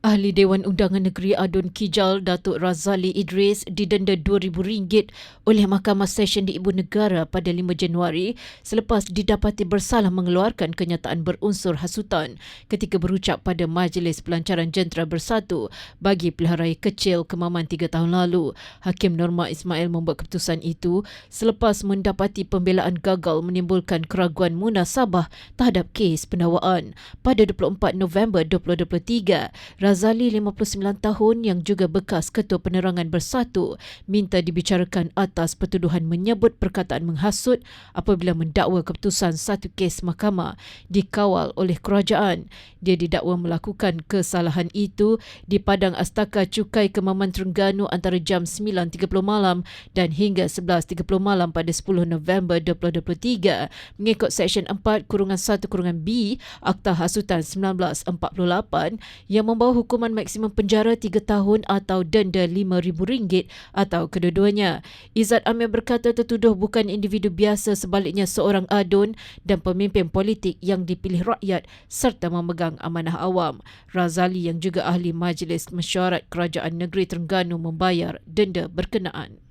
Ahli Dewan Undangan Negeri Adun Kijal Datuk Razali Idris didenda RM2,000 oleh Mahkamah Session di Ibu Negara pada 5 Januari selepas didapati bersalah mengeluarkan kenyataan berunsur hasutan ketika berucap pada Majlis Pelancaran Jentera Bersatu bagi peliharaya kecil kemaman 3 tahun lalu. Hakim Norma Ismail membuat keputusan itu selepas mendapati pembelaan gagal menimbulkan keraguan munasabah terhadap kes pendakwaan. Pada 24 November 2023, Razali 59 tahun yang juga bekas Ketua Penerangan Bersatu minta dibicarakan atas pertuduhan menyebut perkataan menghasut apabila mendakwa keputusan satu kes mahkamah dikawal oleh kerajaan. Dia didakwa melakukan kesalahan itu di Padang Astaka Cukai Kemaman Terengganu antara jam 9.30 malam dan hingga 11.30 malam pada 10 November 2023 mengikut Seksyen 4 kurungan 1 kurungan B Akta Hasutan 1948 yang membawa hukuman maksimum penjara 3 tahun atau denda RM5,000 atau kedua-duanya. Izzat Amir berkata tertuduh bukan individu biasa sebaliknya seorang adun dan pemimpin politik yang dipilih rakyat serta memegang amanah awam. Razali yang juga ahli Majlis Mesyuarat Kerajaan Negeri Terengganu membayar denda berkenaan.